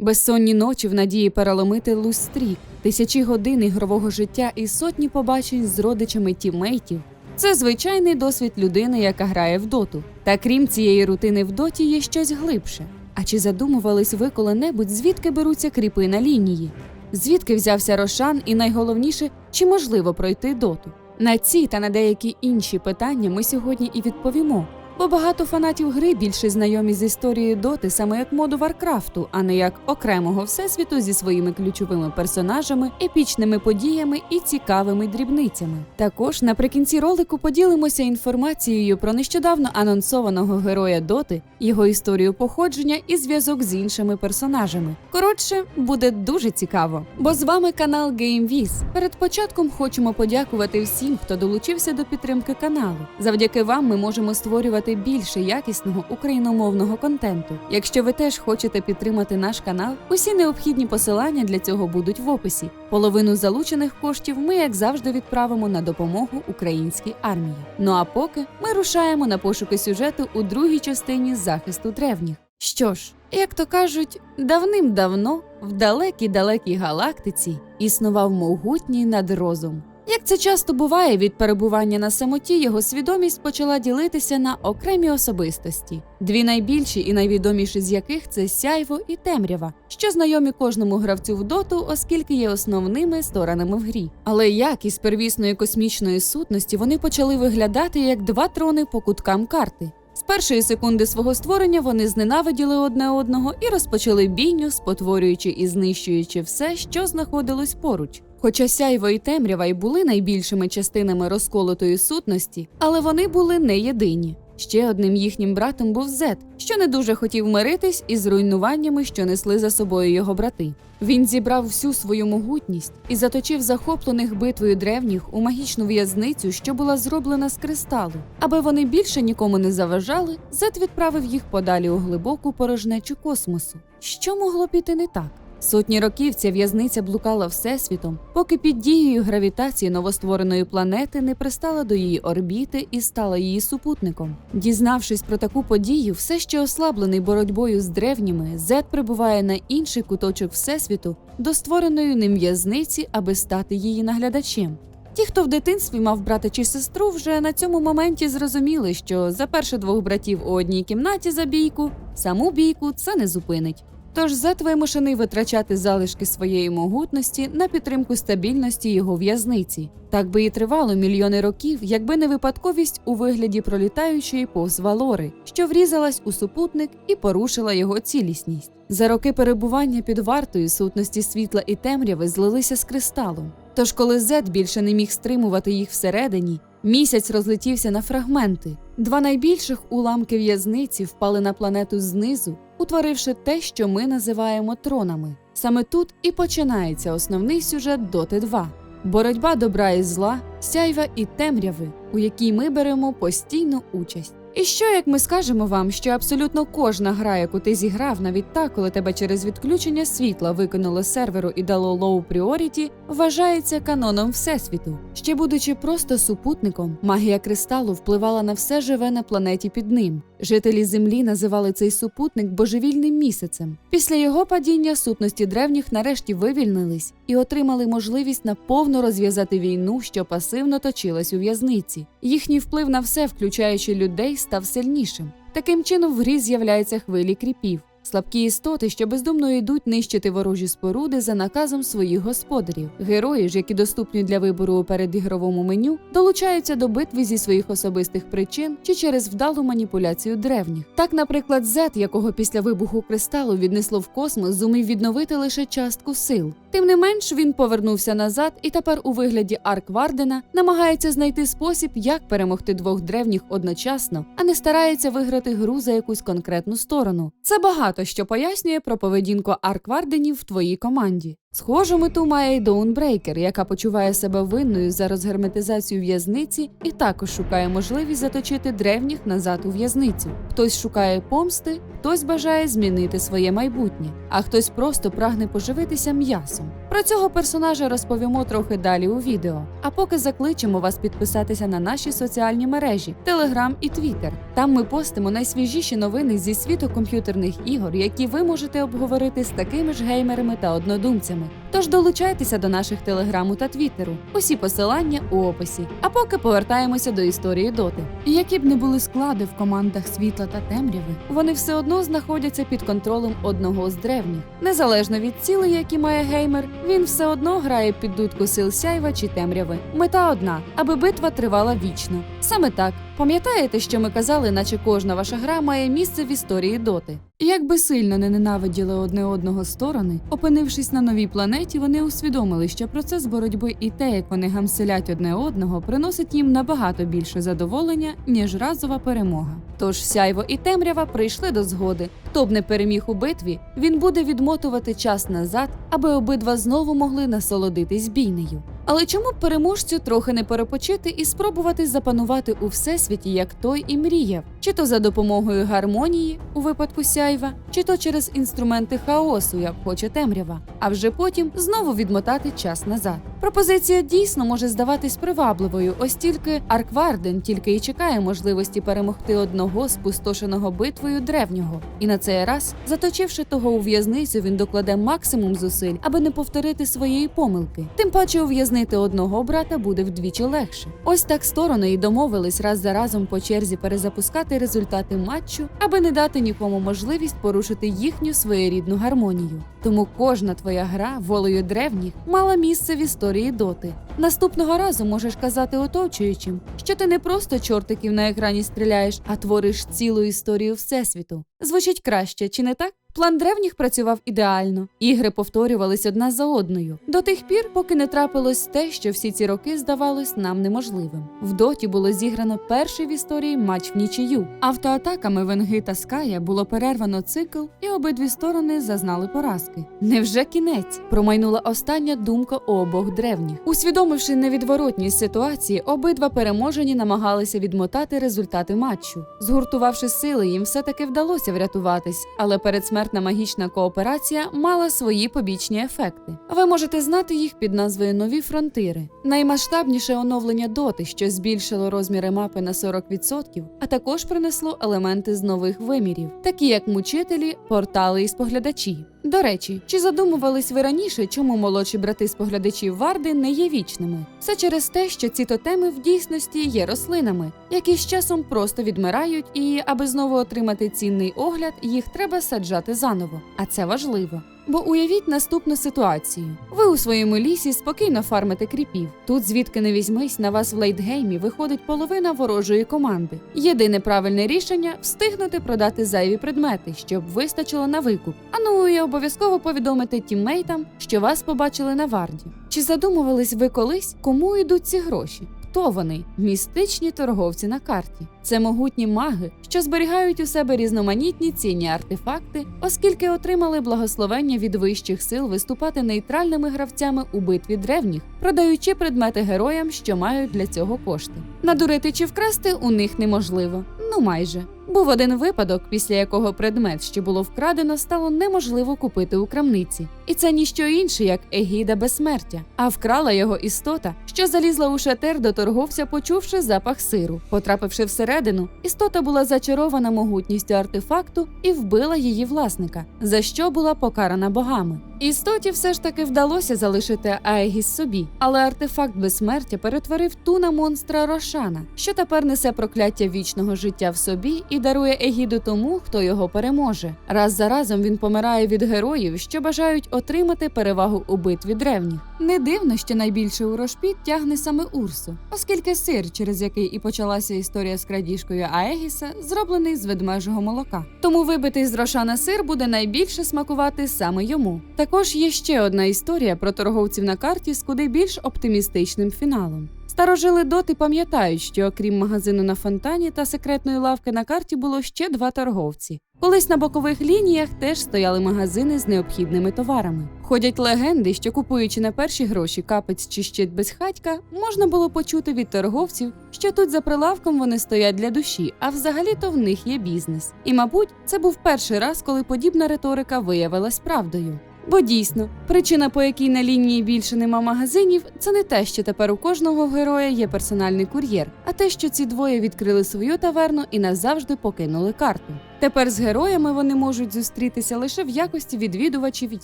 Безсонні ночі в надії переломити лустрік, тисячі годин ігрового життя і сотні побачень з родичами тімейтів. Це звичайний досвід людини, яка грає в доту. Та крім цієї рутини в доті є щось глибше. А чи задумувались ви коли-небудь, звідки беруться кріпи на лінії? Звідки взявся Рошан, і найголовніше, чи можливо пройти доту? На ці та на деякі інші питання ми сьогодні і відповімо. Бо багато фанатів гри більше знайомі з історією доти саме як моду Варкрафту, а не як окремого всесвіту зі своїми ключовими персонажами, епічними подіями і цікавими дрібницями. Також наприкінці ролику поділимося інформацією про нещодавно анонсованого героя доти, його історію походження і зв'язок з іншими персонажами. Коротше, буде дуже цікаво. Бо з вами канал GameViz. Перед початком хочемо подякувати всім, хто долучився до підтримки каналу. Завдяки вам ми можемо створювати більше якісного україномовного контенту. Якщо ви теж хочете підтримати наш канал, усі необхідні посилання для цього будуть в описі. Половину залучених коштів ми, як завжди, відправимо на допомогу українській армії. Ну а поки ми рушаємо на пошуки сюжету у другій частині захисту древніх. Що ж, як то кажуть, давним-давно в далекій далекій галактиці існував могутній надрозум. Як це часто буває від перебування на самоті, його свідомість почала ділитися на окремі особистості, дві найбільші і найвідоміші з яких це сяйво і темрява, що знайомі кожному гравцю в доту, оскільки є основними сторонами в грі. Але як із первісної космічної сутності вони почали виглядати як два трони по куткам карти. З першої секунди свого створення вони зненавиділи одне одного і розпочали бійню, спотворюючи і знищуючи все, що знаходилось поруч. Хоча сяйво і темрява й були найбільшими частинами розколотої сутності, але вони були не єдині. Ще одним їхнім братом був Зет, що не дуже хотів миритись із руйнуваннями, що несли за собою його брати. Він зібрав всю свою могутність і заточив захоплених битвою древніх у магічну в'язницю, що була зроблена з кристалу. Аби вони більше нікому не заважали, Зет відправив їх подалі у глибоку порожнечу космосу. Що могло піти не так? Сотні років ця в'язниця блукала всесвітом, поки під дією гравітації новоствореної планети не пристала до її орбіти і стала її супутником. Дізнавшись про таку подію, все ще ослаблений боротьбою з древніми, Зет прибуває на інший куточок всесвіту до створеної ним в'язниці, аби стати її наглядачем. Ті, хто в дитинстві мав брата чи сестру, вже на цьому моменті зрозуміли, що заперши двох братів у одній кімнаті за бійку, саму бійку це не зупинить. Тож Зет вимушений витрачати залишки своєї могутності на підтримку стабільності його в'язниці. Так би і тривало мільйони років, якби не випадковість у вигляді пролітаючої повз валори, що врізалась у супутник і порушила його цілісність. За роки перебування під вартою сутності світла і темряви злилися з кристалом. Тож, коли Зет більше не міг стримувати їх всередині, місяць розлетівся на фрагменти. Два найбільших уламки в'язниці впали на планету знизу, утворивши те, що ми називаємо тронами. Саме тут і починається основний сюжет Доти 2 боротьба добра і зла, сяйва і темряви, у якій ми беремо постійну участь. І що як ми скажемо вам, що абсолютно кожна гра, яку ти зіграв, навіть так, коли тебе через відключення світла викинуло серверу і дало лоу пріоріті, вважається каноном всесвіту. Ще будучи просто супутником, магія кристалу впливала на все живе на планеті під ним. Жителі Землі називали цей супутник божевільним місяцем. Після його падіння сутності древніх нарешті вивільнились і отримали можливість наповно розв'язати війну, що пасивно точилась у в'язниці. Їхній вплив на все, включаючи людей, став сильнішим. Таким чином в грі з'являються хвилі кріпів. Слабкі істоти, що бездумно йдуть нищити ворожі споруди за наказом своїх господарів. Герої ж, які доступні для вибору у передігровому меню, долучаються до битви зі своїх особистих причин чи через вдалу маніпуляцію древніх. Так, наприклад, Зет, якого після вибуху кристалу віднесло в космос, зумів відновити лише частку сил. Тим не менш, він повернувся назад і тепер у вигляді Арк Вардена намагається знайти спосіб, як перемогти двох древніх одночасно, а не старається виграти гру за якусь конкретну сторону. Це багато що пояснює про поведінку Арк Варденів в твоїй команді. Схожу мету має й Доунбрейкер, яка почуває себе винною за розгерметизацію в'язниці і також шукає можливість заточити древніх назад у в'язницю. Хтось шукає помсти, хтось бажає змінити своє майбутнє, а хтось просто прагне поживитися м'ясом. Про цього персонажа розповімо трохи далі у відео. А поки закличемо вас підписатися на наші соціальні мережі Telegram і Twitter. Там ми постимо найсвіжіші новини зі світу комп'ютерних ігор, які ви можете обговорити з такими ж геймерами та однодумцями. Bye. Тож долучайтеся до наших телеграму та твіттеру. Усі посилання у описі. А поки повертаємося до історії доти. Які б не були склади в командах світла та темряви, вони все одно знаходяться під контролем одного з древніх. Незалежно від цілей, які має геймер, він все одно грає під дудку сил сяйва чи темряви. Мета одна, аби битва тривала вічно. Саме так. Пам'ятаєте, що ми казали, наче кожна ваша гра має місце в історії доти? І як сильно не ненавиділи одне одного сторони, опинившись на новій планеті, вони усвідомили, що процес боротьби і те, як вони гамселять одне одного, приносить їм набагато більше задоволення, ніж разова перемога. Тож сяйво і темрява прийшли до згоди. Хто б не переміг у битві, він буде відмотувати час назад, аби обидва знову могли насолодитись бійнею. Але чому б переможцю трохи не перепочити і спробувати запанувати у всесвіті, як той і мріяв, чи то за допомогою гармонії у випадку сяйва, чи то через інструменти хаосу, як хоче темрява, а вже потім знову відмотати час назад. Пропозиція дійсно може здаватись привабливою, ось тільки Аркварден тільки і чекає можливості перемогти одного спустошеного битвою древнього. І на цей раз, заточивши того у в'язницю, він докладе максимум зусиль, аби не повторити своєї помилки. Тим паче ув'язнити одного брата буде вдвічі легше. Ось так сторони і домовились раз за разом по черзі перезапускати результати матчу, аби не дати нікому можливість порушити їхню своєрідну гармонію. Тому кожна твоя гра волею древніх мала місце в історії доти. Наступного разу можеш казати оточуючим, що ти не просто чортиків на екрані стріляєш, а твориш цілу історію всесвіту. Звучить краще, чи не так? План древніх працював ідеально. Ігри повторювались одна за одною до тих пір, поки не трапилось те, що всі ці роки здавалось нам неможливим. В доті було зіграно перший в історії матч в нічию. Автоатаками Венги та Ская було перервано цикл, і обидві сторони зазнали поразки. Невже кінець? Промайнула остання думка обох древніх. Усвідомивши невідворотність ситуації, обидва переможені намагалися відмотати результати матчу. Згуртувавши сили, їм все таки вдалося врятуватись, але передсмертна магічна кооперація мала свої побічні ефекти. Ви можете знати їх під назвою Нові фронтири. Наймасштабніше оновлення доти, що збільшило розміри мапи на 40%, а також принесло елементи з нових вимірів, такі як мучителі, портали і споглядачі. До речі, чи задумувались ви раніше, чому молодші брати споглядачів Варди не є вічними? Все через те, що ці тотеми в дійсності є рослинами, які з часом просто відмирають, і аби знову отримати цінний огляд, їх треба саджати заново. А це важливо. Бо уявіть наступну ситуацію: ви у своєму лісі спокійно фармите кріпів. Тут, звідки не візьмись, на вас в лейтгеймі виходить половина ворожої команди. Єдине правильне рішення встигнути продати зайві предмети, щоб вистачило на викуп. А ну і обов'язково повідомити тіммейтам, що вас побачили на варді. Чи задумувались ви колись, кому йдуть ці гроші? Хто вони? Містичні торговці на карті. Це могутні маги, що зберігають у себе різноманітні цінні артефакти, оскільки отримали благословення від вищих сил виступати нейтральними гравцями у битві древніх, продаючи предмети героям, що мають для цього кошти. Надурити чи вкрасти у них неможливо. Ну майже. Був один випадок, після якого предмет, що було вкрадено, стало неможливо купити у крамниці. І це ніщо інше, як егіда безсмертя. А вкрала його істота, що залізла у шатер до торговця, почувши запах сиру. Потрапивши всередину, істота була зачарована могутністю артефакту і вбила її власника, за що була покарана богами. Істоті все ж таки вдалося залишити Аегіс собі, але артефакт безсмертя перетворив ту на монстра Рошана, що тепер несе прокляття вічного життя в собі і дарує Егіду тому, хто його переможе. Раз за разом він помирає від героїв, що бажають отримати перевагу у битві древніх. Не дивно, що найбільше у Рошпіт тягне саме Урсу, оскільки сир, через який і почалася історія з крадіжкою Аегіса, зроблений з ведмежого молока. Тому вибитий з Рошана сир буде найбільше смакувати саме йому. Також є ще одна історія про торговців на карті з куди більш оптимістичним фіналом. Старожили доти пам'ятають, що окрім магазину на фонтані та секретної лавки на карті було ще два торговці. Колись на бокових лініях теж стояли магазини з необхідними товарами. Ходять легенди, що купуючи на перші гроші капець чи щит безхатька, можна було почути від торговців, що тут за прилавком вони стоять для душі, а взагалі-то в них є бізнес. І, мабуть, це був перший раз, коли подібна риторика виявилась правдою. Бо дійсно, причина, по якій на лінії більше нема магазинів, це не те, що тепер у кожного героя є персональний кур'єр, а те, що ці двоє відкрили свою таверну і назавжди покинули карту. Тепер з героями вони можуть зустрітися лише в якості відвідувачів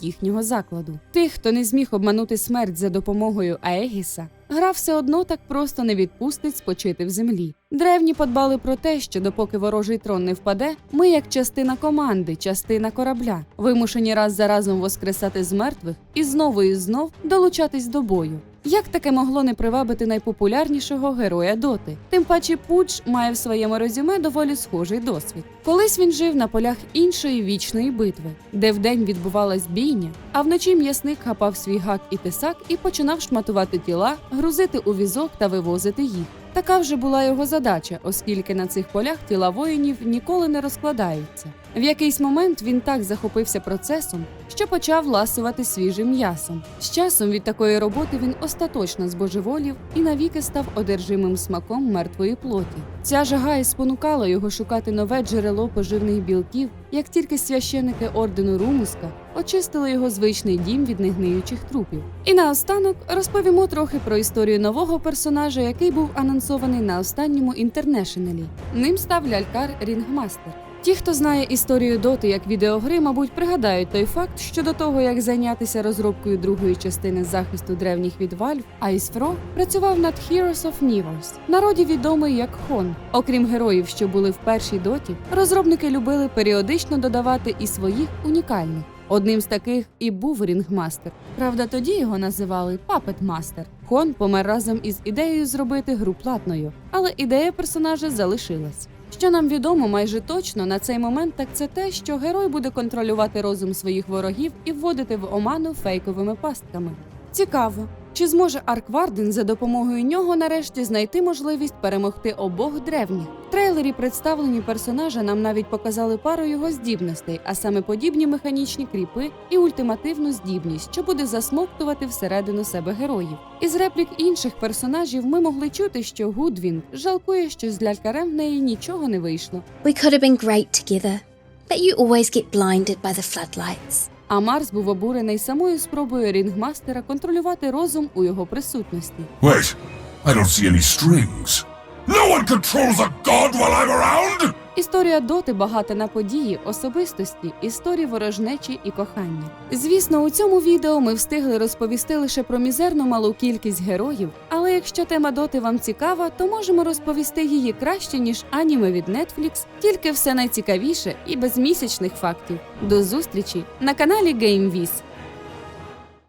їхнього закладу. Тих, хто не зміг обманути смерть за допомогою Аегіса, гра все одно так просто не відпустить спочити в землі. Древні подбали про те, що допоки ворожий трон не впаде, ми, як частина команди, частина корабля, вимушені раз за разом воскресати з мертвих і знову і знов долучатись до бою. Як таке могло не привабити найпопулярнішого героя доти? Тим паче Пудж має в своєму резюме доволі схожий досвід. Колись він жив на полях іншої вічної битви, де вдень відбувалась бійня, а вночі м'ясник хапав свій гак і тисак і починав шматувати тіла, грузити у візок та вивозити їх. Така вже була його задача, оскільки на цих полях тіла воїнів ніколи не розкладаються. В якийсь момент він так захопився процесом, що почав ласувати свіжим м'ясом. З часом від такої роботи він остаточно збожеволів і навіки став одержимим смаком мертвої плоті. Ця жага і спонукала його шукати нове джерело поживних білків, як тільки священики ордену Румуска очистили його звичний дім від негниючих трупів. І наостанок розповімо трохи про історію нового персонажа, який був анонсований на останньому інтернешнелі. Ним став лялькар Рінгмастер. Ті, хто знає історію доти як відеогри, мабуть, пригадають той факт, що до того як зайнятися розробкою другої частини захисту древніх від Ice Frog працював над Heroes of Nivers, народі відомий як Хон. Окрім героїв, що були в першій доті, розробники любили періодично додавати і своїх унікальних. Одним з таких і був Рінгмастер. Правда, тоді його називали папетмастер. Хон помер разом із ідеєю зробити гру платною, але ідея персонажа залишилась. Що нам відомо майже точно на цей момент, так це те, що герой буде контролювати розум своїх ворогів і вводити в оману фейковими пастками. Цікаво, чи зможе Арк Варден за допомогою нього нарешті знайти можливість перемогти обох древніх? В трейлері представлені персонажа нам навіть показали пару його здібностей, а саме подібні механічні кріпи і ультимативну здібність, що буде засмоктувати всередину себе героїв. Із реплік інших персонажів ми могли чути, що Гудвін жалкує, що з лялькарем в неї нічого не вийшло. We could have been great together, but you always get blinded by the floodlights. А Марс був обурений самою спробою рінгмастера контролювати розум у його присутності. Wait, I don't see any strings. No one controls a god while I'm around! Історія доти багата на події, особистості, історії ворожнечі і кохання. Звісно, у цьому відео ми встигли розповісти лише про мізерну малу кількість героїв, але якщо тема доти вам цікава, то можемо розповісти її краще ніж аніме від Netflix, тільки все найцікавіше і без місячних фактів. До зустрічі на каналі GameViz.